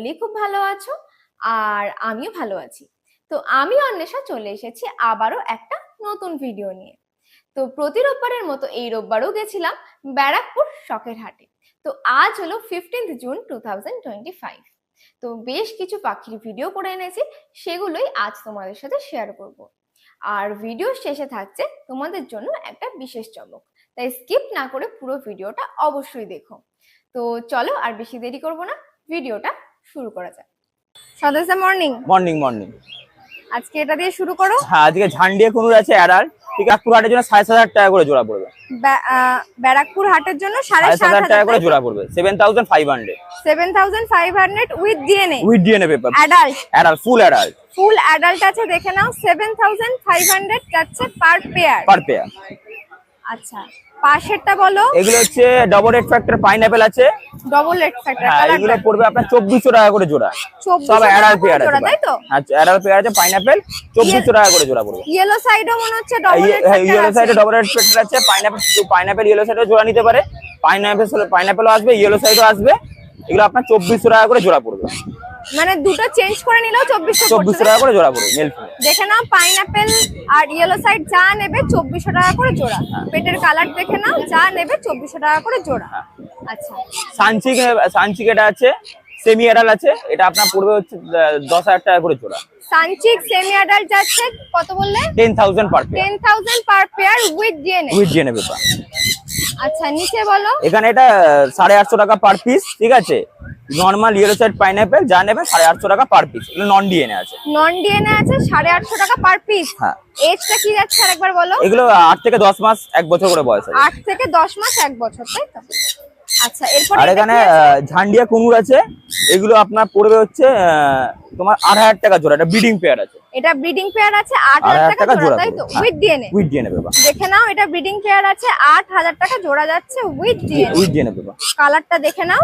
সকলেই খুব ভালো আছো, আর আমিও ভালো আছি। তো আমি অন্বেষা চলে এসেছি আবারও একটা নতুন ভিডিও নিয়ে। তো প্রতি রোববারের মতো এই রোববারও গেছিলাম ব্যারাকপুর শখের হাটে। তো আজ হলো ফিফটিন্থ জুন টু তো বেশ কিছু পাখির ভিডিও করে এনেছি, সেগুলোই আজ তোমাদের সাথে শেয়ার করব। আর ভিডিও শেষে থাকছে তোমাদের জন্য একটা বিশেষ চমক। তাই স্কিপ না করে পুরো ভিডিওটা অবশ্যই দেখো। তো চলো আর বেশি দেরি করব না ভিডিওটা শুরু করা যাক। সদস্য মর্নিং মর্নিং মর্নিং আজকে এটা দিয়ে শুরু করো। হ্যাঁ আজকে ঝান্ডিয়া কুনুর আছে অ্যাডাল ঠিক আছে পুরো হাটের জন্য সাড়ে সাত হাজার টাকা করে জোড়া পড়বে। ব্যা- ব্যারাকপুর হাটের জন্য সাড়ে সাত হাজার টাকা করে জোড়া পড়বে। Seven thousand five hundred seven thousand five hundred with DNA with DNA paper adult adult full adult full adult আছে দেখে নাও। সেভেন থাউজেন্ড ফাইভ হান্ড্রেড যাচ্ছে পার পেয়ার পার পেয়ার আচ্ছা। পাশেরটা বলো। এগুলো হচ্ছে ডবল রেড ফ্যাক্টর পাইনাপেল আছে। ডবল রেড ফ্যাক্টর হ্যাঁ এগুলো পড়বে আপনার চব্বিশশো টাকা করে জোড়া। সব অ্যাডাল পেয়ার আছে তাই তো? আচ্ছা অ্যাডাল পেয়ার আছে পাইনাপেল চব্বিশশো টাকা করে জোড়া পড়বে। ইয়েলো সাইডও মনে হচ্ছে ডবল রেড ইয়েলো সাইডে ডবল রেড ফ্যাক্টর আছে। পাইনাপেল পাইনাপেল ইয়েলো সাইডে জোড়া নিতে পারে। পাইনাপেল পাইনাপেলও আসবে ইয়েলো সাইডও আসবে। এগুলো আপনার চব্বিশশো টাকা করে জোড়া পড়বে। মানে দুটো চেঞ্জ করে নিলেও চব্বিশশো চব্বিশশো টাকা করে জোড়া পড়বে মেল দেখে নাও পাইনাপেল আর ইয়েলো সাইড যা নেবে চব্বিশশো টাকা করে জোড়া। পেটের কালার দেখে নাও যা নেবে চব্বিশশো টাকা করে জোড়া। আচ্ছা। সানচিক সানচিক এটা আছে সেমি অ্যাডাল আছে এটা আপনার পড়বে হচ্ছে দশ হাজার টাকা করে জোড়া। সানচিক সেমি অ্যাডাল্ট যাচ্ছে কত বললে? Ten thousand per ten thousand per pair with DNA with জেনে পেপার আচ্ছা নিচে বলো। এখানে এটা সাড়ে আটশো টাকা পার পিস ঠিক আছে? নর্মাল ইয়েলো সাইড পাইনাপেল যা নেবে সাড়ে আটশো টাকা পার পিস এগুলো নন ডিএনএ আছে। নন ডিএনএ আছে সাড়ে আটশো টাকা পার পিস হ্যাঁ। এজটা কি যাচ্ছে আরেকবার বলো? এগুলো আট থেকে দশ মাস এক বছর করে বয়স আছে। আট থেকে দশ মাস এক বছর তাই তো? আচ্ছা এরপর আর এখানে ঝান্ডিয়া কুমুর আছে। এগুলো আপনার পড়বে হচ্ছে তোমার আট হাজার টাকা জোড়া এটা ব্রিডিং পেয়ার আছে। এটা ব্রিডিং পেয়ার আছে আট আট হাজার টাকা জোড়া তাই তো। With DNA with DNA paper দেখে নাও এটা ব্রিডিং পেয়ার আছে আট হাজার টাকা জোড়া যাচ্ছে with DNA with DNA paper কালারটা দেখে নাও।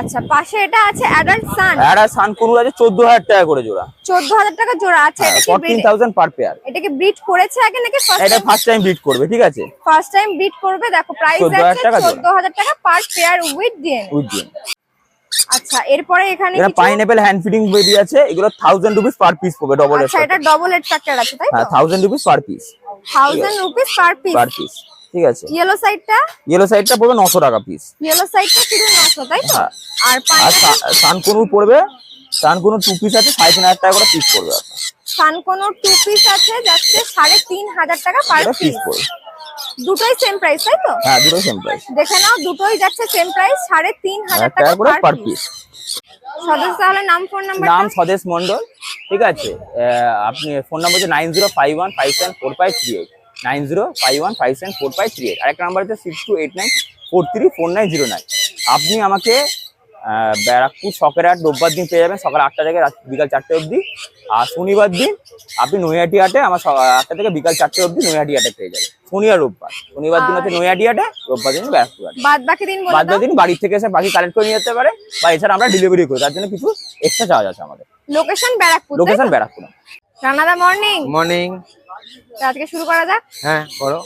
আচ্ছা পাশে এটা আছে অ্যাডাল্ট সান আর সান কুনুর আছে চোদ্দ হাজার টাকা করে জোড়া। চোদ্দ হাজার টাকা জোড়া আছে এটা কি fourteen breed- thousand per pair এটা কি ব্রিড করেছে আগে নাকি ফার্স্ট এটা ফার্স্ট টাইম বিট করবে ঠিক আছে? ফার্স্ট টাইম ব্রিড করবে দেখো প্রাইস 14,000 আছে টাকা জোড়া। চোদ্দ হাজার টাকা per pair with DNA with DNA আচ্ছা এরপরে এখানে এটা পাইনাপেল হ্যান্ড ফিডিং বেবি আছে এগুলো থাউজেন্ড রুপিস পার পিস পড়বে ডবল আচ্ছা এটা ডবল এড ফ্যাক্টর আছে তাই হ্যাঁ তো thousand rupees per piece thousand rupees per piece per piece ঠিক আছে। ইয়েলো সাইডটা ইয়েলো সাইডটা পড়বে নশো টাকা পিস ইয়েলো সাইডটা শুধু নশো তাই তো? হ্যাঁ। আর সানকুনুর পড়বে সানকুনুর টু পিস আছে সাড়ে তিন হাজার টাকা করে পিস পড়বে। আপনার টু পিস আছে যাচ্ছে সাড়ে তিন হাজার টাকা পার পিস পড়বে। দুটোই সেম প্রাইস তাই তো? হ্যাঁ দুটো সেম প্রাইস দেখে নাও দুটোই যাচ্ছে সেম প্রাইস সাড়ে তিন হাজার হাজার টাকা করে পার পিস সদস্য তাহলে নাম ফোন নাম্বার নাম স্বদেশ মন্ডল ঠিক আছে আপনি ফোন নাম্বার হচ্ছে nine zero five one five seven four five three eight nine zero five one five seven four five three eight আরেকটা নাম্বার হচ্ছে six two eight nine four three four nine zero nine আপনি আমাকে ব্যারাকপুর সকের হাট রোববার দিন পেয়ে যাবেন সকাল আটটা থেকে রাত বিকাল চারটে অবধি। আর শনিবার দিন আপনি নৈহাটি হাটে আমার আটটা থেকে বিকাল চারটে অবধি নৈহাটি হাটে পেয়ে যাবেন। শনি আর রোববার। শনিবার দিন হচ্ছে নৈহাটি হাটে রোববার দিন ব্যারাকপুর হাটে। বাদ বাকি দিন বলে বাদ দাও। দিন বাড়ি থেকে এসে বাকি কালেক্ট করে নিয়ে যেতে পারে বা এছাড়া আমরা ডেলিভারি করি তার জন্য কিছু এক্সট্রা চার্জ আছে আমাদের। Location Barrackpore location? Barrackpore. রানাদা morning morning আজকে শুরু করা যাক। হ্যাঁ করো।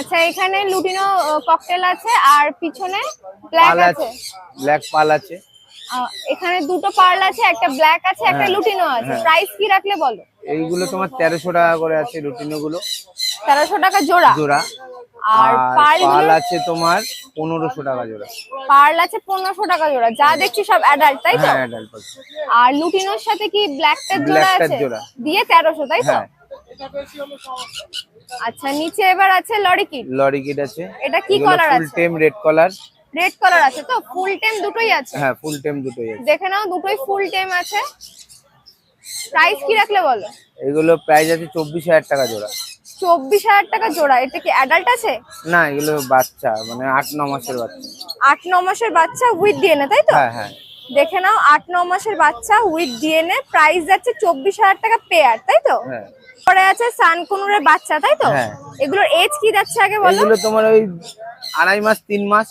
আচ্ছা এখানে লুটিনো ককটেল আছে আর পিছনে ব্ল্যাক আছে। ব্ল্যাক পাল আছে। এখানে দুটো পার্ল আছে একটা ব্ল্যাক আছে একটা হ্যাঁ, লুটিনো আছে। হ্যাঁ। প্রাইস কি রাখলে বলো? এইগুলো তোমার তেরোশো টাকা করে আছে লুটিনো গুলো তেরোশো টাকা জোড়া? জোড়া। আর পার্ল আছে তোমার পনেরোশো টাকা জোড়া। পার্ল আছে পনেরোশো টাকা জোড়া। যা দেখছি সব অ্যাডাল্ট তাই তো? হ্যাঁ অ্যাডাল্ট আর লুটিনোর সাথে কি ব্ল্যাক টেপ জোড়া আছে? জোড়া। দিয়ে তেরোশো তাই তো? হ্যাঁ। আচ্ছা নিচে এবার আছে লরি কিট। লরি কিট আছে। এটা কি কলার ফুল আছে? টেম রেড কলার রেড কালার আছে তো? ফুল টেম দুটোই আছে? হ্যাঁ ফুল টেম দুটোই আছে। দেখে নাও দুটোই ফুল টেম আছে। প্রাইস কি রাখলে বলো? এগুলো প্রাইস আছে চব্বিশ হাজার টাকা জোড়া। চব্বিশ হাজার টাকা জোড়া? এটা কি অ্যাডাল্ট আছে? না এগুলো বাচ্চা মানে আট ন মাসের বাচ্চা। আট ন মাসের বাচ্চা উইথ ডিএনএ তাই তো? হ্যাঁ হ্যাঁ। দেখে নাও আট ন মাসের বাচ্চা উইথ ডিএনএ প্রাইস যাচ্ছে চব্বিশ হাজার টাকা পেয়ার তাই তো? হ্যাঁ। পরে আছে সানকুনুরের বাচ্চা তাই তো? হ্যাঁ। এগুলোর এজ কি যাচ্ছে আগে বলো? এগুলো তোমার ওই আড়াই মাস তিন মাস।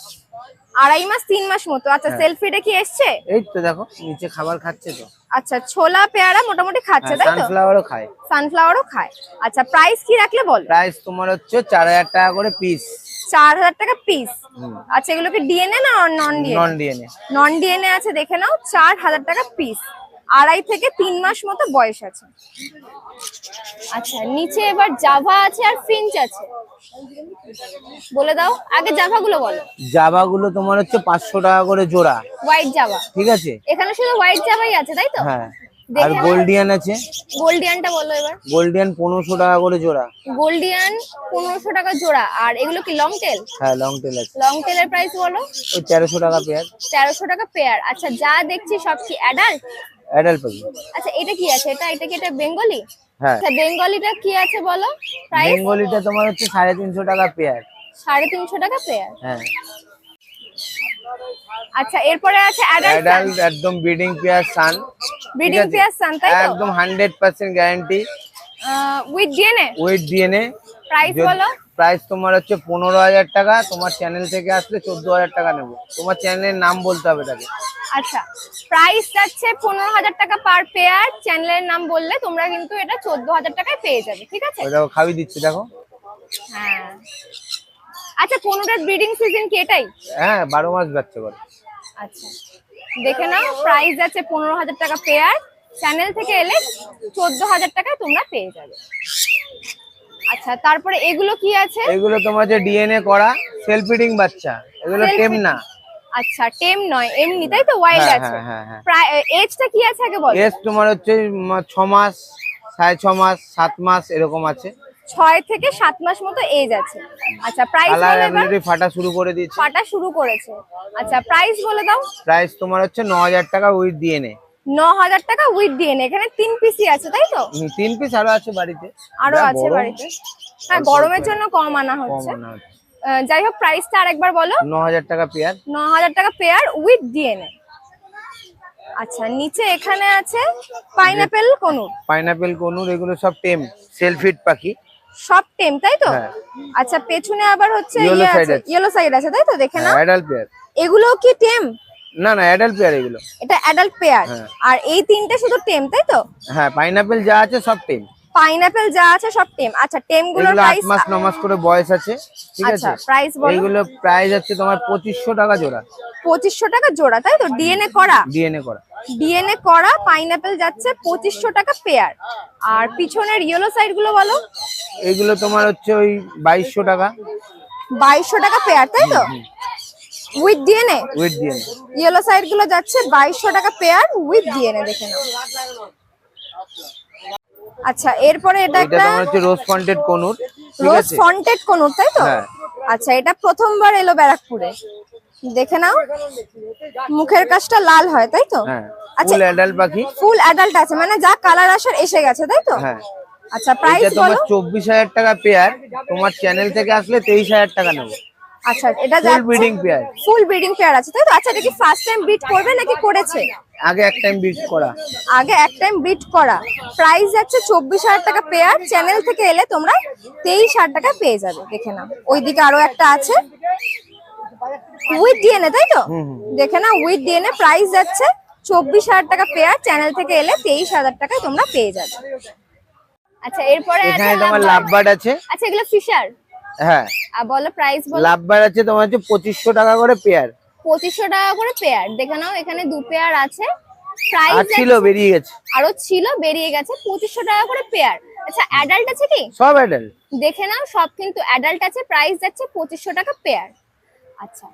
আড়াই মাস তিন মাস মতো। আচ্ছা হ্যাঁ। সেলফিটা কি এসছে? এই তো দেখো নিচে খাবার খাচ্ছে তো। আচ্ছা ছোলা পেয়ারা মোটামুটি খাচ্ছে তাই তো? সানফ্লাওয়ারও খায়। সানফ্লাওয়ারও খায়। আচ্ছা প্রাইস কি রাখলে বল? প্রাইস তোমার হচ্ছে চার হাজার টাকা করে পিস চার হাজার টাকা পিস আচ্ছা এগুলো কি ডিএনএ না non DNA non DNA non DNA আছে দেখে নাও চার হাজার টাকা পিস আড়াই থেকে তিন মাস মতো বয়স আছে। আচ্ছা নিচে এবার জাভা আছে আর ফিঞ্চ আছে। বলে দাও আগে জাভা গুলো বলো। জাবা গুলো তোমার হচ্ছে পাঁচশো টাকা করে জোড়া। White java. ঠিক আছে? এখানে শুধু হোয়াইট জাভাই আছে তাই তো? হ্যাঁ। আর গোল্ডিয়ান আছে। গোল্ডিয়ানটা বলো এবার। গোল্ডিয়ান পনেরোশো টাকা করে জোড়া। গোল্ডিয়ান পনেরোশো টাকা জোড়া। আর এগুলো কি লং টেল হ্যাঁ লং টেল আছে। লং টেলের প্রাইস বলো। ওই তেরোশো টাকা পেয়ার তেরোশো টাকা পেয়ার আচ্ছা যা দেখছি সব কি অ্যাডাল্ট অ্যাডাল্ট পাখি। আচ্ছা এটা কি আছে? এটা এটা কি এটা বেঙ্গলি? হ্যাঁ। আচ্ছা বেঙ্গলিটা কি আছে বলো? প্রাইস বেঙ্গলিটা তোমার হচ্ছে সাড়ে তিনশো টাকা পেয়ার সাড়ে তিনশো টাকা পেয়ার হ্যাঁ। আচ্ছা এরপরে আছে অ্যাডাল্ট একদম ব্রিডিং পেয়ার সান ব্রিডিং পেয়ার সান তাই তো? একদম hundred percent guarantee with DNA with DNA price বলো? প্রাইস তোমার হচ্ছে পনেরো হাজার টাকা তোমার চ্যানেল থেকে আসলে চোদ্দ হাজার টাকা নেব। তোমার চ্যানেলের নাম বলতে হবে তাকে। আচ্ছা প্রাইস যাচ্ছে পনেরো হাজার টাকা পার পেয়ার চ্যানেলের নাম বললে তোমরা কিন্তু এটা চোদ্দ হাজার টাকায় পেয়ে যাবে ঠিক আছে? দেখো খাবি দিচ্ছে দেখো। হ্যাঁ। আচ্ছা কোনোটার ব্রিডিং সিজন কি এটাই? হ্যাঁ বারো মাস বাচ্চা করে আচ্ছা দেখে নাও প্রাইস আছে পনেরো হাজার টাকা পেয়ার চ্যানেল থেকে এলে চোদ্দ হাজার টাকায় তোমরা পেয়ে যাবে। আচ্ছা তারপরে এগুলো কি আছে? এগুলো তোমার যে ডিএনএ করা সেলফ ফিডিং বাচ্চা। এগুলো টেম না। আচ্ছা টেম নয় এমনি তাই তো ওয়াইল্ড হ্যাঁ, আছে। হ্যাঁ, হ্যাঁ। প্রায় এজটা কি আছে আগে বলো? এস তোমার হচ্ছে উম, ছ মাস সাড়ে ছ মাস সাত মাস এরকম আছে। ছয় থেকে সাত মাস মতো এজ আছে। আচ্ছা প্রাইস বলো এবার। ফাটা শুরু করে দিয়েছে। ফাটা শুরু করেছে। আচ্ছা প্রাইস বলে দাও। প্রাইস তোমার হচ্ছে ন হাজার টাকা উইথ ডিএনএ ন হাজার টাকা উইথ ডিএনএ এখানে তিন পিসি আছে তাই তো? তিন পিস আরও আছে বাড়িতে। আরও আছে বাড়িতে। হ্যাঁ গরমের জন্য কম আনা হচ্ছে। যাই হোক প্রাইসটা আরেকবার বলো। ন হাজার টাকা পেয়ার ন হাজার টাকা পেয়ার উইথ ডিএনএ আচ্ছা নিচে এখানে আছে পাইনাপেল কনুর। পাইনাপেল কনুর এগুলো সব টেম সেলফিট পাখি। সব টেম তাই তো? হ্যাঁ। আচ্ছা পেছনে আবার হচ্ছে ইয়ে। ইয়েলো সাইড আছে। তাই তো? দেখে নাও। অ্যাডাল্ট পেয়ার এগুলো কি টেম? না না অ্যাডাল্ট পেয়ার এগুলো। এটা অ্যাডাল্ট পেয়ার। আর এই তিনটে শুধু টেম তাই তো? হ্যাঁ পাইনাপেল যা আছে সব টেম পাইনাপেল যা আছে সব টেম আচ্ছা টেমগুলোর এগুলো প্রাইস মাস ন মাস করে বয়স আছে ঠিক আচ্ছা আছে? প্রাইস বলো। এইগুলো প্রাইস হচ্ছে তোমার পঁচিশশো টাকা জোড়া। পঁচিশশো টাকা জোড়া তাই তো? ডিএনএ করা। ডিএনএ করা। ডিএনএ করা পাইনাপেল যাচ্ছে পঁচিশশো টাকা পেয়ার আর পিছনের ইয়েলো সাইডগুলো বলো। এগুলো তোমার হচ্ছে ওই বাইশশো টাকা। বাইশশো টাকা পেয়ার তাই তো? With DNA with DNA yellow সাইডগুলো যাচ্ছে বাইশশো টাকা পেয়ার উইথ ডিএনএ দেখে নাও। আচ্ছা এরপরে এটা একটা রোজ ফন্টেড কনুর রোজ ফন্টেড কোনুর তাই তো? হ্যাঁ। আচ্ছা এটা প্রথমবার এলো ব্যারাকপুরে। দেখে নাও মুখের কাজটা লাল হয় তাই তো? হ্যাঁ আচ্ছা ফুল অ্যাডাল্ট পাখি। ফুল অ্যাডাল্ট আছে মানে যা কালার আসার এসে গেছে তাই তো? হ্যাঁ। আচ্ছা প্রাইস বলো। চব্বিশ হাজার টাকা পেয়ার তোমার চ্যানেল থেকে আসলে তেইশ হাজার টাকা নেব। আচ্ছা এটা full breeding pair full breeding pair আছে তাই তো? আচ্ছা এটা কি ফার্স্ট টাইম ব্রিড করবে নাকি করেছে? আগে এক টাইম বিট করা। আগে এক টাইম ব্রিড করা। প্রাইস যাচ্ছে চব্বিশ হাজার টাকা পেয়ার চ্যানেল থেকে এলে তোমরা তেইশ হাজার টাকা পেয়ে যাবে দেখে নাও। ওইদিকে আরও একটা আছে। উইথ ডিএনএ তাই তো। দেখে নাও উইথ ডিএনএ প্রাইস যাচ্ছে চব্বিশ হাজার টাকা পেয়ার চ্যানেল থেকে এলে তেইশ হাজার টাকায় তোমরা পেয়ে যাবে। আচ্ছা এরপরে তোমার। লাভবার্ড আছে। আচ্ছা এগুলো ফিশার হ্যাঁ। আর বলো প্রাইস বলো। লাভবার্ড আছে তোমার হচ্ছে পঁচিশশো টাকা করে পেয়ার পঁচিশশো টাকা করে পেয়ার দেখে নাও এখানে দু পেয়ার আছে। প্রাইস আর ছিল বেরিয়ে গেছে। আরও ছিল বেরিয়ে গেছে। পঁচিশশো টাকা করে পেয়ার আচ্ছা অ্যাডাল্ট আছে কি? সব অ্যাডাল্ট দেখে নাও সব কিন্তু অ্যাডাল্ট আছে। প্রাইস যাচ্ছে পঁচিশশো টাকা পেয়ার আচ্ছা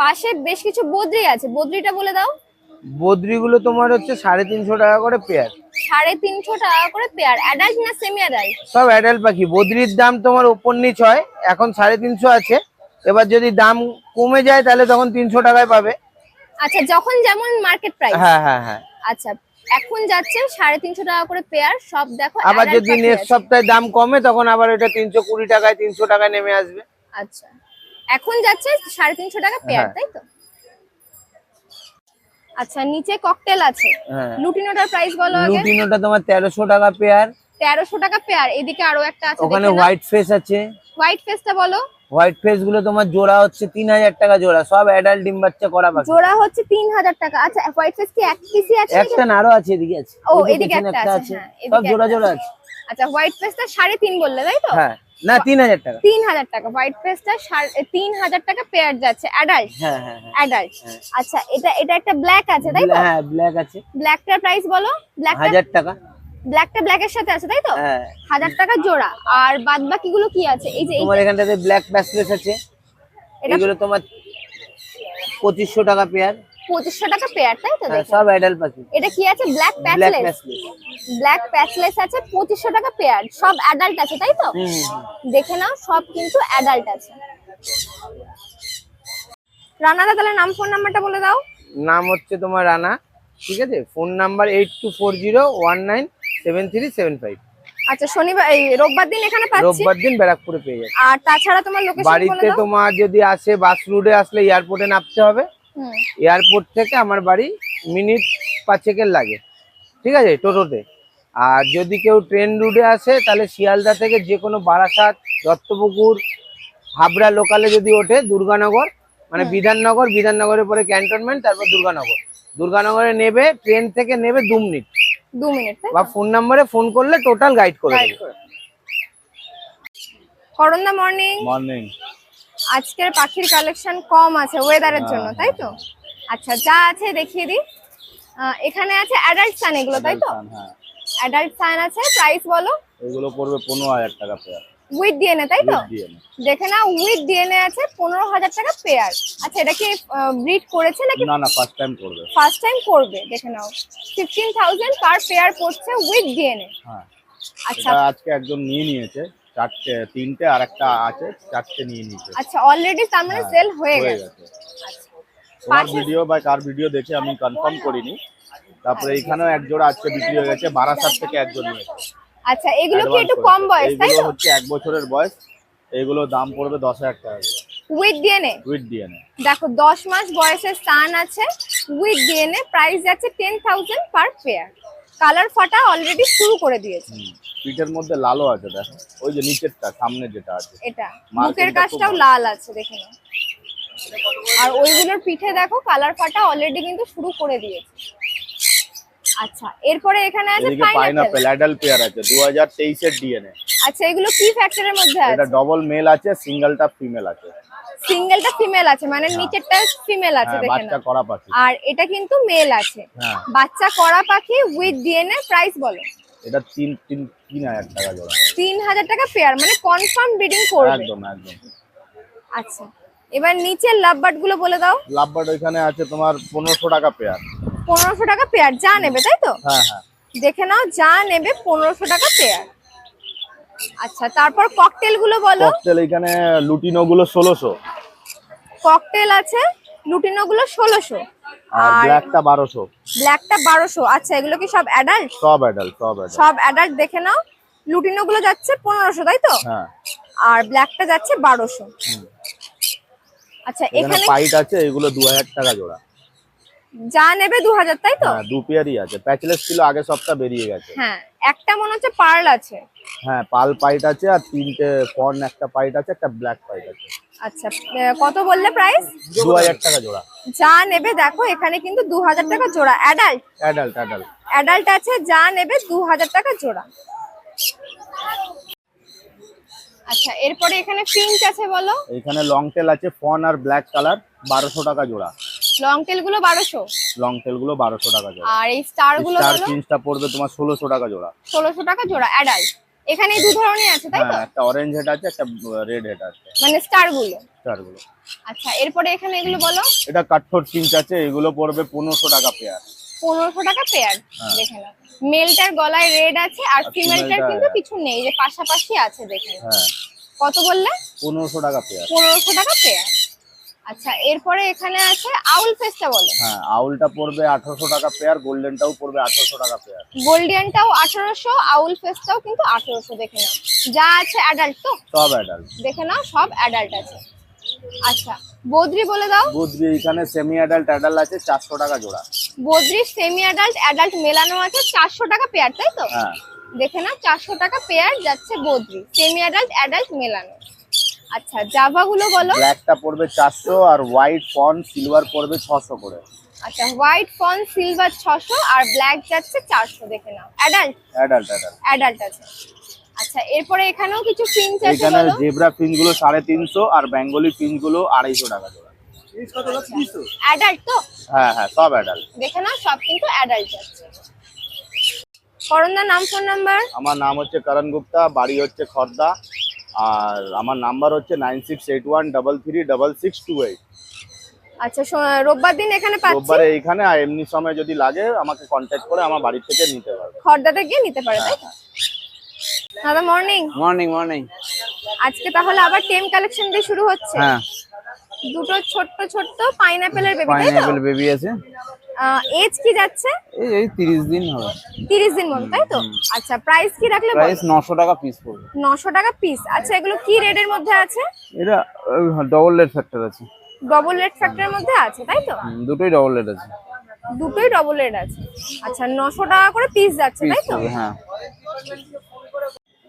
পাশে বেশ কিছু বদ্রি আছে। বদ্রিটা বলে দাও। বদ্রিগুলো তোমার হচ্ছে সাড়ে তিনশো টাকা করে পেয়ার সাড়ে তিনশো টাকা করে পেয়ার অ্যাডাল্ট না সেমি অ্যাডাল্ট সব অ্যাডাল্ট পাখি। বদ্রির দাম তোমার ওপর নিচ হয় এখন সাড়ে তিনশো আছে। এবার যদি দাম কমে যায় তাহলে তখন তিনশো টাকায় পাবে। আচ্ছা যখন যেমন মার্কেট প্রাইস হ্যাঁ হ্যাঁ হ্যাঁ। আচ্ছা এখন যাচ্ছে সাড়ে তিনশো টাকা করে পেয়ার সব দেখো আবার যদি নেক্সট সপ্তাহে দাম কমে তখন আবার এটা তিনশো কুড়ি টাকায় তিনশো টাকায় নেমে আসবে। আচ্ছা এখন যাচ্ছে সাড়ে তিনশো টাকা পেয়ার হ্যাঁ। তাই তো? আচ্ছা নিচে ককটেল আছে। হ্যাঁ। লুটিনোটার প্রাইস বলো আগে। লুটিনোটা তোমার তেরোশো টাকা পেয়ার তেরোশো টাকা পেয়ার এদিকে আরও একটা আছে ওখানে হোয়াইট ফেস আছে। হোয়াইট ফেসটা বলো। হোয়াইট ফেসগুলো তোমার জোড়া হচ্ছে তিন হাজার টাকা জোড়া। সব অ্যাডাল্ট ডিম বাচ্চা করা পাখি জোড়া হচ্ছে তিন হাজার টাকা। আচ্ছা হোয়াইট ফেস কি এক পিসি আছে? একটা না আরও আছে এদিকে আছে। ও, এদিকে একটা আছে, হ্যাঁ, সব জোড়া জোড়া আছে। আচ্ছা হোয়াইট ফেসটা সাড়ে তিন বললে তাই তো? হ্যাঁ। না তিন হাজার টাকা। তিন হাজার টাকা হোয়াইট পেস্টটা তিন হাজার টাকা পেয়ার যাচ্ছে। অ্যাডাল্ট হ্যাঁ হ্যাঁ অ্যাডাল্ট হ্যাঁ। আচ্ছা এটা এটা একটা ব্ল্যাক আছে তাই তো? হ্যাঁ ব্ল্যাক আছে। ব্ল্যাকটার প্রাইস বলো। ব্ল্যাকটা হাজার টাকা। ব্ল্যাকটা ব্ল্যাকের সাথে আছে তাই তো? হ্যাঁ। হাজার টাকা জোড়া। আর বাদ বাকিগুলো কি আছে? এই যে তোমার এখানটাতে ব্ল্যাক প্যাসলেস আছে। এগুলো তোমার পঁচিশশো টাকা পেয়ার পঁচিশশো টাকা পেয়ার তাই তো হ্যাঁ সব অ্যাডাল্ট পাখি এটা কি আছে? ব্ল্যাক প্যাচলেস ব্ল্যাক প্যাচলেস আছে পঁচিশশো টাকা পেয়ার সব অ্যাডাল্ট আছে তাই তো। দেখে নাও সব কিন্তু অ্যাডাল্ট আছে। রানাদা তাহলে নাম ফোন নাম্বারটা বলে দাও। নাম হচ্ছে তোমার রানা ঠিক আছে? Phone number eight two four zero one nine seven three seven five আচ্ছা শনিবার এই রোববার দিন এখানে পাচ্ছি। রোববার দিন ব্যারাকপুরে পেয়ে যাবে আর তাছাড়া তোমার লোকেশন বলে বাড়িতে তোমার যদি আসে বাস রুটে আসলে এয়ারপোর্টে নামতে হবে। এয়ারপোর্ট থেকে আমার বাড়ি মিনিট পাঁচেকের লাগে। ঠিক আছে? টোটোতে আর যদি কেউ ট্রেন রুটে আসে তাহলে শিয়ালদা থেকে যে কোনো বারাসাত দত্তপুকুর হাবড়া লোকালে যদি ওঠে দুর্গানগর মানে বিধাননগর বিধাননগরের পরে ক্যান্টনমেন্ট তারপর দুর্গানগর। দুর্গানগরে নেবে ট্রেন থেকে নেবে দু মিনিট। দু মিনিট বা ফোন নাম্বারে ফোন করলে টোটাল গাইড করে দেবে। মর্নিং মর্নিং আজকের পাখির কালেকশন কম আছে ওয়েদারের জন্য হ্যাঁ, তাই তো? আচ্ছা যা আছে দেখিয়ে দিই। এখানে আছে অ্যাডাল্ট সান এগুলো তাই তো? অ্যাডাল্ট সান আছে প্রাইস বলো? এগুলো পড়বে পনেরো হাজার টাকা পেয়ার উইথ ডিএনএ তাই তো? দেখে না উইথ ডিএনএ আছে পনেরো হাজার টাকা পেয়ার আচ্ছা এটা কি ব্রিড করেছে নাকি? না না ফার্স্ট টাইম করবে। ফার্স্ট টাইম করবে দেখে নাও। ফিফটিন থাউজেন্ড পার পেয়ার পড়ছে উইথ ডিএনএ হ্যাঁ। আচ্ছা। আজকে একজন নিয়ে নিয়েছে চারটে তিনটে আর একটা আছে চারটে নিয়ে নিয়েছে। আচ্ছা অলরেডি তার মানে সেল হয়ে হয়ে গেছে। আচ্ছা। তোমার ভিডিও বা কার ভিডিও দেখে আমি কনফার্ম করিনি। তারপরে এখানেও এক জোড়া আজকে বিক্রি হয়ে গেছে বারাসাত থেকে একজন নিয়েছে। আচ্ছা এগুলো কি একটু কম বয়স তাই তো? হচ্ছে এক বছরের বয়স। এইগুলো দাম পড়বে দশ হাজার টাকা উইথ ডিএনএ উইথ ডিএনএ দেখো দশ মাস বয়সের সান আছে। উইথ ডিএনএ প্রাইস যাচ্ছে ten thousand per pair colour ফাটা অলরেডি শুরু করে দিয়েছে। পিঠের মধ্যে লালও আছে দেখো। ওই যে নিচেরটা সামনে যেটা আছে। এটা মুখের কাছটাও কাজটাও লাল আছে দেখে নাও। আর ওইগুলোর পিঠে দেখো কালার ফাটা অলরেডি কিন্তু শুরু করে দিয়েছে। আচ্ছা এরপরে এখানে আছে পাইনাপেল অ্যাডাল্ট পেয়ার আছে দু হাজার তেইশের ডিএনএ আচ্ছা এগুলো কি ফ্যাক্টরের মধ্যে এটা আছে? ডবল মেল আছে সিঙ্গেলটা ফিমেল আছে। সিঙ্গেলটা ফিমেল আছে মানে নিচেরটা ফিমেল আছে হ্যাঁ দেখে বাচ্চা করা পাখি। আর এটা কিন্তু মেল আছে। হ্যাঁ। বাচ্চা করা পাখি উইথ ডিএনএ প্রাইস বলো। এটা তিন তিন তিন হাজার টাকা জোড়া। তিন হাজার টাকা পেয়ার মানে কনফার্ম ব্রিডিং করবে। একদম একদম। আচ্ছা এবার নিচের লাভ বার্ডগুলো বলে দাও। লাভবার্ড ওইখানে আছে তোমার পনেরোশো টাকা পেয়ার পনেরোশো টাকা পেয়ার যা নেবে তাই তো? হ্যাঁ হ্যাঁ। দেখে নাও যা নেবে পনেরোশো টাকা পেয়ার আচ্ছা তারপর ককটেলগুলো বলো। ককটেল এখানে লুটিনো গুলো ষোলোশো। ককটেল আছে লুটিনো গুলো ষোলোশো। আর ব্ল্যাকটা বারোশো। ব্ল্যাকটা বারোশো। আচ্ছা এগুলো কি সব অ্যাডাল্ট সব অ্যাডাল্ট সব অ্যাডাল্ট সব অ্যাডাল্ট দেখে নাও। লুটিনো গুলো যাচ্ছে পনেরোশো তাই তো? হ্যাঁ। আর ব্ল্যাকটা যাচ্ছে বারোশো। আচ্ছা এখানে এখানে পাইট আছে এগুলো দু হাজার টাকা জোড়া। যা নেবে দু হাজার তাই তো? হ্যাঁ দু পেয়ারই আছে। প্যাচলেস ছিল আগে সপ্তাহ বেরিয়ে গেছে। হ্যাঁ একটা মনে হচ্ছে পার্ল আছে। হ্যাঁ পাল পাইট আছে আর তিনটে ফর্ন একটা পাইট আছে একটা ব্ল্যাক পাইট আছে। আচ্ছা কত বললে প্রাইস দু হাজার টাকা জোড়া। যা নেবে দেখো এখানে কিন্তু দু হাজার টাকা জোড়া। অ্যাডাল্ট অ্যাডাল্ট অ্যাডাল্ট অ্যাডাল্ট আছে যা নেবে দু হাজার টাকা জোড়া। আচ্ছা এরপরে এখানে পিঙ্ক আছে বলো? এখানে লং টেল আছে ফন আর ব্ল্যাক কালার বারোশো টাকা জোড়া। লং টেলগুলো বারোশো? লং টেলগুলো বারোশো টাকা জোড়া। আর এই স্টারগুলো স্টার প্রিন্সটা পড়বে তোমার ষোলোশো টাকা জোড়া। ষোলোশো টাকা জোড়া অ্যাডাল্ট এখানে দু ধরনের আছে তাই তো? হ্যাঁ একটা অরেঞ্জ হেড আছে একটা রেড হেড আছে। মানে স্টারগুলো স্টারগুলো আচ্ছা এরপরে এখানে এগুলো বলো। এটা কাঠোর চিঞ্চ আছে এগুলো পড়বে পনেরোশো টাকা পেয়ার পনেরোশো টাকা পেয়ার হ্যাঁ। দেখে নাও। মেলটার গলায় রেড আছে আর ফিমেলটার কিন্তু কিছু নেই যে পাশাপাশি আছে দেখে হ্যাঁ। কত বললে? পনেরোশো টাকা পেয়ার পনেরোশো টাকা পেয়ার আচ্ছা এরপরে এখানে আছে আউল ফেসটা বলো। হ্যাঁ আউলটা পড়বে আঠারোশো টাকা পেয়ার গোল্ডেনটাও পড়বে আঠারোশো টাকা পেয়ার গোল্ডিয়ানটাও আঠারোশো আউল ফেসটাও কিন্তু আঠারোশো দেখে নাও। যা আছে অ্যাডাল্ট তো? সব অ্যাডাল্ট দেখে নাও সব অ্যাডাল্ট আছে। আচ্ছা বদ্রি বলে দাও। বুধবি এখানে সেমি অ্যাডাল্ট অ্যাডাল্ট আছে চারশো টাকা জোড়া। বদ্রি সেমি অ্যাডাল্ট অ্যাডাল্ট মেলানো আছে চারশো টাকা পেয়ার তাই তো? হ্যাঁ। দেখে না চারশো টাকা পেয়ার যাচ্ছে বদ্রি সেমি অ্যাডাল্ট অ্যাডাল্ট মেলানো। আচ্ছা জাভা গুলো বলো। ব্ল্যাকটা পড়বে চারশো আর হোয়াইট ফন সিলভার পড়বে ছশো করে। আচ্ছা হোয়াইট ফন সিলভার ছশো আর ব্ল্যাক যাচ্ছে চারশো দেখে নাও। অ্যাডাল্ট অ্যাডাল্ট অ্যাডাল্ট অ্যাডাল্ট আছে। আচ্ছা এরপরে এখানেও কিছু ফিঞ্চ আছে এখানে জেব্রা পিনগুলো সাড়ে তিনশো আর বেঙ্গলি পিনগুলো আড়াইশো টাকা জোড়া অ্যাডাল্ট তো? হ্যাঁ হ্যাঁ সব অ্যাডাল্ট দেখে নাও সব কিন্তু অ্যাডাল্ট আছে করণদার নাম ফোন নাম্বার আমার নাম হচ্ছে করণ গুপ্তা বাড়ি হচ্ছে খর্দা। আর আমার নাম্বার হচ্ছে nine six eight one double three double six two eight. আচ্ছা রোববার দিন এখানে পাচ্ছি? রোববারে এইখানে আর এমনি সময় যদি লাগে আমাকে কন্ট্যাক্ট করে আমার বাড়ি থেকে নিতে পারবে। খর্দাতে গিয়ে নিতে পারে তাই? দাদা মর্নিং মর্নিং মর্নিং আজকে তাহলে আবার টেম কালেকশন দিয়ে শুরু হচ্ছে? হ্যাঁ। দুটো ছোট্ট ছোট্ট পাইনাপেলের বেবি পাইনাপেল বেবি আছে। এজ কি যাচ্ছে? এই এই তিরিশ দিন হবে। তিরিশ দিন মতো তাই তো? আচ্ছা প্রাইস কি রাখলে? প্রাইস নশো টাকা পিস পড়বে। নশো টাকা পিস আচ্ছা এগুলো কি রেটের মধ্যে আছে? এটা ডবল রেট ফ্যাক্টর আছে। ডবল রেট ফ্যাক্টরের মধ্যে আছে তাই তো? দুটোই ডবল রেট আছে। দুটোই ডবল রেট আছে। আচ্ছা নশো টাকা করে পিস যাচ্ছে তাই তো? হ্যাঁ।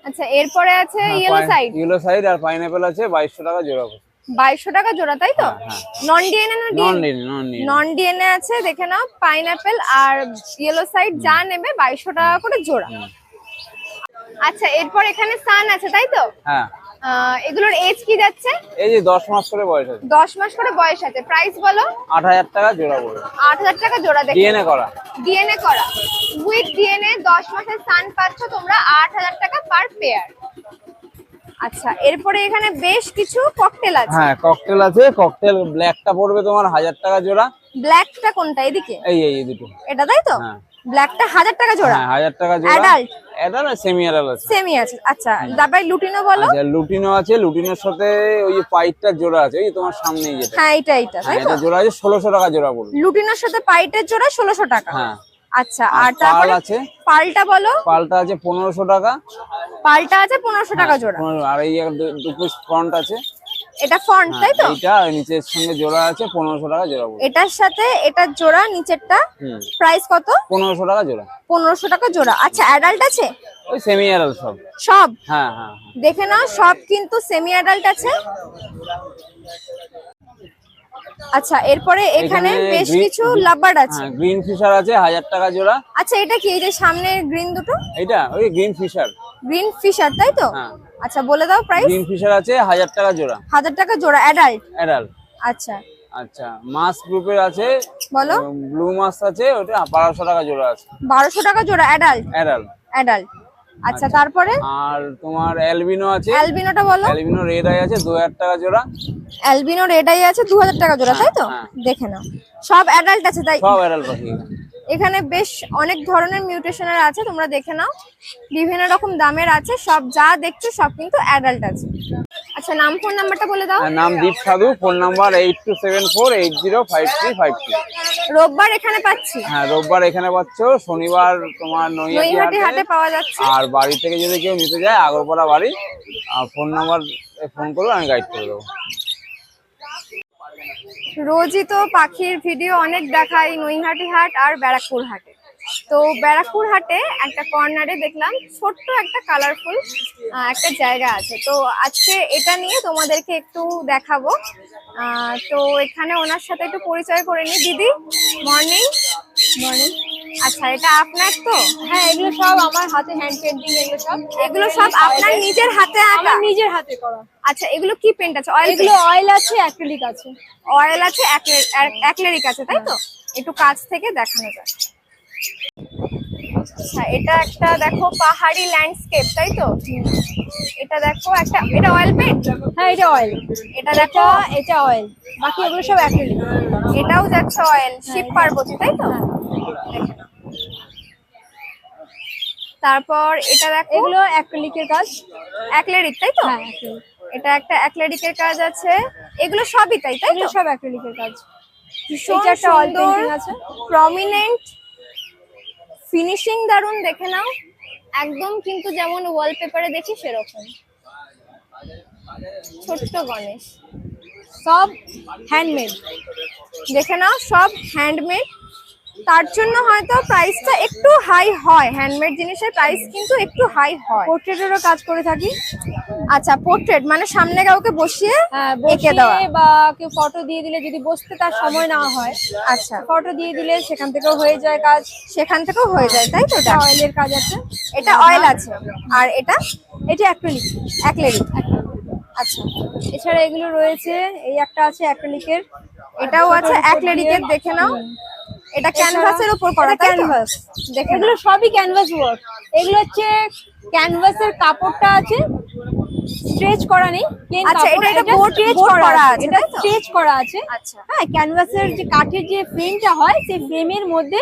আচ্ছা এরপরে আছে ইয়েলো সাইড ইয়েলো সাইড আর পাইনাপেল আছে বাইশশো টাকা জোড়া বাইশশো টাকা জোড়া তাই তো? হ্যাঁ, নন ডিএনএ না নন ডিএনএ নিন নন নিন ডিএনএ আছে দেখে নাও পাইনাপেল আর ইয়েলো সাইড যা নেবে বাইশশো টাকা করে জোড়া। আচ্ছা এরপর এখানে সান আছে তাই তো? হ্যাঁ। এগুলোর এজ কি যাচ্ছে? এই যে দশ মাস করে বয়স আছে। দশ মাস করে বয়স আছে। প্রাইস বলো? আট হাজার টাকা জোড়া আট হাজার টাকা জোড়া দেখে ডিএনএ করা। ডিএনএ করা। উইথ ডিএনএ দশ মাসের সান পাচ্ছ তোমরা আট হাজার টাকা পার পেয়ার আচ্ছা এরপরে এখানে বেশ কিছু ককটেল আছে। হ্যাঁ ককটেল আছে ককটেল ব্ল্যাকটা পড়বে তোমার হাজার টাকা জোড়া। ব্ল্যাকটা কোনটা এদিকে? এই এই দুটো। এটা তাই তো? হ্যাঁ। ব্ল্যাকটা হাজার টাকা জোড়া? হ্যাঁ হাজার টাকা জোড়া। Adult? অ্যাডাল্ট আর সেমি অ্যাডাল্ট আছে। সেমি আছে। আচ্ছা তারপরে লুটিনো বলো। আচ্ছা লুটিনো আছে লুটিনোর সাথে ওই যে পাইপটার জোড়া আছে ওই তোমার সামনেই যেটা। হ্যাঁ এটা এটা হ্যাঁ তাই তো? এটা জোড়া আছে ষোলোশো টাকা জোড়া পড়বে। লুটিনোর সাথে পাইটের জোড়া ষোলোশো টাকা। হ্যাঁ। আচ্ছা আর পাল আছে? পালটা বলো। পালটা আছে পনেরোশো টাকা। পালটা আছে পনেরোশো টাকা জোড়া। পনেরো- আর এই এক দু- দু পিস ফ্রন্ট আছে। এটা ফন্ট তাই তো? আর নিচের সঙ্গে জোড়া আছে পনেরোশো টাকা জোড়া এটার সাথে এটার জোড়া নিচেরটা প্রাইস কত? পনেরোশো টাকা জোড়া। পনেরোশো টাকা জোড়া। আচ্ছা অ্যাডাল্ট আছে? ওই সেমি অ্যাডাল্ট সব। সব? হ্যাঁ হ্যাঁ হ্যাঁ। দেখে নাও সব কিন্তু সেমি অ্যাডাল্ট আছে। আচ্ছা এরপরে এখানে বেশ কিছু লাভবার্ড আছে। হ্যাঁ গ্রিন ফিশার আছে হাজার টাকা জোড়া। আচ্ছা এটা কি এই যে সামনে গ্রিন দুটো? এইটা ওই গ্রিন ফিশার গ্রিন ফিশার তাই তো? হ্যাঁ। আচ্ছা বলে দাও প্রাইস গ্রিন ফিশার আছে হাজার টাকা জোড়া। হাজার টাকা জোড়া অ্যাডাল্ট অ্যাডাল্ট আচ্ছা। আচ্ছা মাছ গ্রুপের আছে বলো। ব্লু মাছ আছে ওটা বারোশো টাকা জোড়া আছে। বারোশো টাকা জোড়া অ্যাডাল্ট অ্যাডাল্ট অ্যাডাল্ট আচ্ছা তারপরে? আর তোমার অ্যালবিনো আছে? অ্যালবিনোটা বলো। অ্যালবিনো রেড আই আছে দু হাজার টাকা জোড়া। অ্যালবিনো রেড আই আছে দু হাজার টাকা জোড়া তাই তো? হ্যাঁ। দেখে নাও। সব অ্যাডাল্ট আছে তাই? সব অ্যাডাল্ট পাখি। এখানে। বেশ অনেক ধরনের মিউটেশনের আছে তোমরা দেখে নাও। বিভিন্ন রকম দামের আছে সব যা দেখছ সব কিন্তু অ্যাডাল্ট আছে। আচ্ছা নাম ফোন নাম্বারটা বলে দাও। নাম Deep Sadhu phone number eight two seven four eight zero five three five three রোববার এখানে পাচ্ছি। হ্যাঁ রোববার এখানে পাচ্ছ শনিবার তোমার নৈহাটি নৈহাটি হাটে হাটে পাওয়া যাচ্ছে। আর বাড়ি থেকে যদি কেউ নিতে যায় আগরপাড়া বাড়ি ফোন নাম্বার ফোন করবে আমি গাইড করে দেবো। রোজই তো পাখির ভিডিও অনেক দেখাই নৈহাটি হাট আর ব্যারাকপুর হাটে। তো ব্যারাকপুর হাটে একটা কর্নারে দেখলাম ছোট্ট একটা কালারফুল একটা জায়গা আছে। তো আজকে এটা নিয়ে তোমাদেরকে একটু দেখাবো। তো এখানে ওনার সাথে একটু পরিচয় করে নিই। দিদি মর্নিং মর্নিং আচ্ছা এটা আপনার তো? হ্যাঁ এগুলো সব আমার হাতে হ্যান্ড পেন্টিং এগুলো সব। এগুলো সব আপনার নিজের হাতে আঁকা? নিজের হাতে করা। আচ্ছা এগুলো কি পেন্ট আছে? অয়েল এগুলো অয়েল আছে অ্যাক্রিলিক আছে। অয়েল আছে অ্যাক্লেরিক আছে তাই তো? একটু কাছ থেকে দেখানো যায় আচ্ছা এটা একটা দেখো পাহাড়ি ল্যান্ডস্কেপ তাই তো? এটা দেখো একটা এটা অয়েল পেন্ট হ্যাঁ এটা অয়েল এটা দেখো এটা অয়েল বাকি এগুলো সব অ্যাক্রিলিক এটাও যাচ্ছে অয়েল শিব পার্বতী তাই তো? দেখে নাও। তারপর এটা দেখো। এগুলো অ্যাক্রিলিকের কাজ। অ্যাক্লেরিক তাই তো? হ্যাঁ এটা একটা অ্যাক্লেরিকের কাজ আছে। এগুলো সবই তাই তাই তো? সব অ্যাক্রিলিকের কাজ। এটা একটা oil সুন্দর আছে। প্রমিনেন্ট ফিনিশিং দারুণ দেখে নাও। একদম কিন্তু যেমন ওয়ালপেপারে দেখি সেরকম। ছোট্ট গণেশ। সব হ্যান্ডমেড দেখে নাও সব হ্যান্ডমেড তার জন্য হয়তো প্রাইসটা একটু হাই হয়। হ্যান্ডমেড জিনিসের প্রাইস কিন্তু একটু হাই হয়। পোর্ট্রেটেরও কাজ করে থাকি। আচ্ছা পোর্ট্রেট মানে সামনে কাউকে বসিয়ে হ্যাঁ এঁকে দেওয়া। বা কেউ ফটো দিয়ে দিলে যদি বসতে তার সময় না হয় আচ্ছা। ফটো দিয়ে দিলে সেখান থেকেও হয়ে যায় কাজ। সেখান থেকেও হয়ে যায় তাই তো? এটা অয়েলের কাজ আছে। এটা অয়েল আছে। আর এটা? এটা অ্যাক্রিলিক অ্যাক্লেরিক আচ্ছা। এছাড়া এগুলো রয়েছে। এই একটা আছে অ্যাক্রিলিকের এটাও আছে অ্যাক্লেরিকের দেখে নাও। এটা ক্যানভাসের উপর করা ক্যানভাস দেখে এগুলো সবই ক্যানভাস ওয়ার্ক এগুলো হচ্ছে ক্যানভাসের কাপড়টা আছে। স্ট্রেচ করা নেই আচ্ছা, এটা- এটা stretch করা আছে, এটা স্ট্রেচ করা আছে। আচ্ছা। হ্যাঁ ক্যানভাসের যে কাঠের যে ফ্রেমটা হয় সেই ফ্রেমের মধ্যে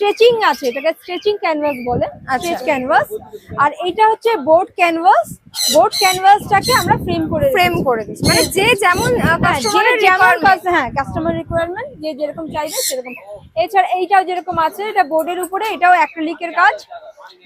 স্ট্রেচিং আছে এটাকে স্ট্রেচিং ক্যানভাস বলে আচ্ছা। Stretch canvas. আর এটা হচ্ছে বোর্ড ক্যানভাস। বোর্ড ক্যানভাসটাকে আমরা ফ্রেম করে ফ্রেম করে দিচ্ছি। মানে যে যেমন হ্যাঁ, কাস্টমারের যেমন হ্যাঁ কাস্টমার রিকোয়ারমেন্ট যে যেরকম চাইবে সেরকম। এছাড়া এইটাও যেরকম আছে এটা বোর্ডের উপরে এটাও অ্যাক্রিলিকের কাজ।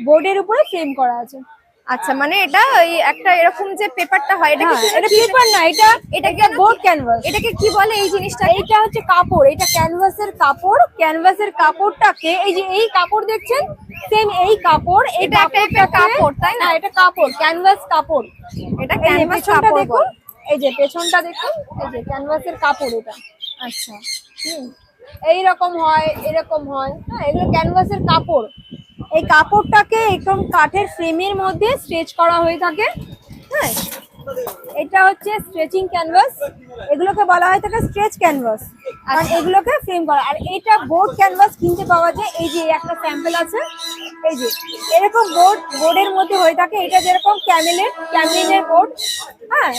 বোর্ডের উপরে ফ্রেম করা আছে। আচ্ছা মানে এটা ওই একটা এরকম যে পেপারটা হয় এটা হ্যাঁ, এটা পেপার না এটা এটা কি বোর্ড ক্যানভাস এটাকে কি বলে এই জিনিসটা? এটা হচ্ছে কাপড় এটা ক্যানভাসের কাপড় ক্যানভাসের কাপড়টাকে এই যে এই কাপড় দেখছেন সেম এই কাপড় এটা একটা কাপড়, তাই না? হ্যাঁ, এটা কাপড় ক্যানভাস কাপড়। এটা ক্যানভাস কাপড় দেখুন এই যে পেছনটা দেখুন এই যে ক্যানভাসের কাপড় এটা। আচ্ছা। হুম এইরকম হয় এরকম হয় হ্যাঁ এগুলো ক্যানভাসের কাপড়। এই কাপড়টাকে একদম কাঠের ফ্রেমের মধ্যে স্ট্রেচ করা হয়ে থাকে। হ্যাঁ? এটা হচ্ছে স্ট্রেচিং ক্যানভাস এগুলোকে বলা হয় থাকে স্ট্রেচ ক্যানভাস আর এগুলোকে ফ্রেম করা। আর এটা বোর্ড ক্যানভাস কিনতে পাওয়া যায়। এই যে একটা স্যাম্পল আছে। এই যে এরকম বোর্ড বোর্ডের মধ্যে হয়ে থাকে। এটা যেরকম ক্যামেলের ক্যামেলের বোর্ড হ্যাঁ?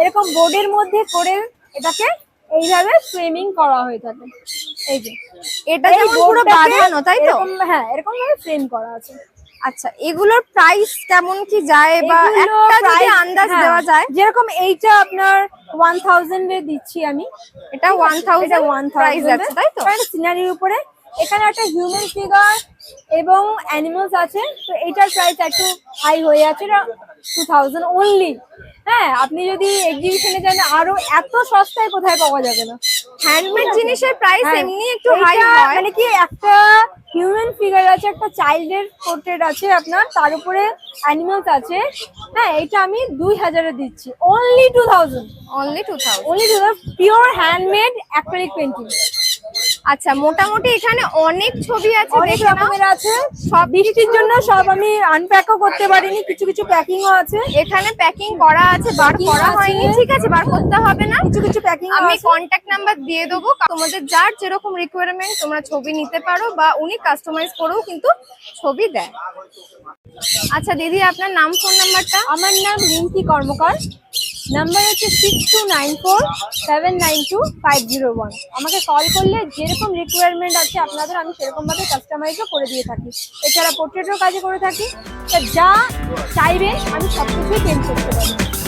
এরকম বোর্ডের মধ্যে করে এটাকে এইভাবে ফ্রেমিং করা হয়ে থাকে। এই যে। এটা যেমন পুরো বাঁধানো তাই তো? হ্যাঁ এরকম ভাবে ফ্রেম করা আছে। আচ্ছা এগুলোর প্রাইস কেমন কি যায় বা একটা যদি আন্দাজ হ্যাঁ, দেওয়া যায়? যেরকম এইটা আপনার ওয়ান থাউজেন্ড এ দিচ্ছি আমি। এটা 1000 ওয়ান price আছে, তাই তো? সিনারির উপরে। এখানে একটা হিউম্যান ফিগার এবং অ্যানিমালস আছে। তো এটার প্রাইস একটু হাই হয়ে আছে। টু থাউজেন্ড অনলি হ্যাঁ আপনি যদি এক্সিবিশনে যান আরও এত সস্তায় কোথায় পাওয়া যাবে না। হ্যান্ডমেড জিনিসের প্রাইস হ্যাঁ, এমনি একটু হাই হয়। মানে কি একটা হিউম্যান ফিগার আছে একটা চাইল্ডের পোর্ট্রেট আছে আপনার তার উপরে অ্যানিমালস আছে। হ্যাঁ এটা আমি দুই হাজারে দিচ্ছি। Only two thousand only 2000 only two pure handmade acrylic painting আচ্ছা মোটামুটি এখানে অনেক ছবি আছে অনেক রকমের আছে। সব বৃষ্টির জন্য সব আমি আনপ্যাকও করতে পারিনি কিছু কিছু প্যাকিংও আছে। এখানে প্যাকিং করা আছে বার করা হয়নি। ঠিক আছে বার করতে হবে না। কিছু কিছু প্যাকিং আমি কন্ট্যাক্ট নাম্বার দিয়ে দেবো। তোমাদের যার যেরকম রিকোয়ারমেন্ট তোমরা ছবি নিতে পারো বা উনি কাস্টমাইজ করেও কিন্তু ছবি দেয়। আচ্ছা দিদি আপনার নাম ফোন নাম্বারটা আমার নাম রিঙ্কি কর্মকার। নাম্বার হচ্ছে six two nine four seven nine two five zero one আমাকে কল করলে যেরকম রিকোয়ারমেন্ট আছে আপনাদের, আমি সেরকমভাবে কাস্টমাইজও করে দিয়ে থাকি। এছাড়া পোর্ট্রেটও কাজে করে থাকি। তা যা চাইবে, আমি সব কিছুই চেঞ্জ করতে পারি।